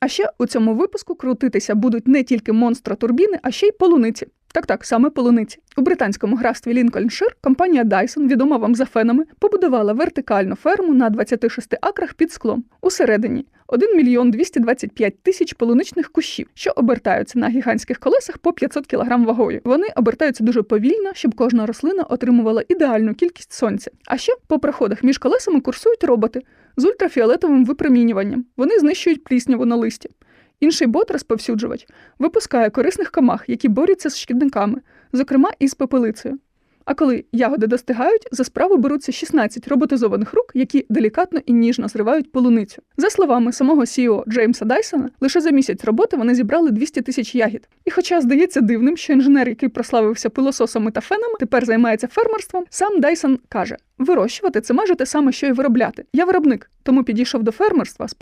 А ще у цьому випуску крутитися будуть не тільки монстра-турбіни, а ще й полуниці. Так, так, саме полуниці. У британському графстві Лінкольншир компанія Dyson, відома вам за фенами, побудувала вертикальну ферму на 26 акрах під склом. Усередині 1 мільйон 225 тисяч полуничних кущів, що обертаються на гігантських колесах по 500 кг вагою. Вони обертаються дуже повільно, щоб кожна рослина отримувала ідеальну кількість сонця. А ще по проходах між колесами курсують роботи з ультрафіолетовим випромінюванням. Вони знищують плісняву на листі. Інший бот-розповсюджувач випускає корисних комах, які борються з шкідниками, зокрема із пепелицею. А коли ягоди достигають, за справу беруться 16 роботизованих рук, які делікатно і ніжно зривають полуницю. За словами самого CEO Джеймса Дайсона, лише за місяць роботи вони зібрали 200 тисяч ягід. І хоча здається дивним, що інженер, який прославився пилососами та фенами, тепер займається фермерством, сам Дайсон каже: вирощувати це майже те саме, що й виробляти. Я виробник, тому підійшов до фермерства з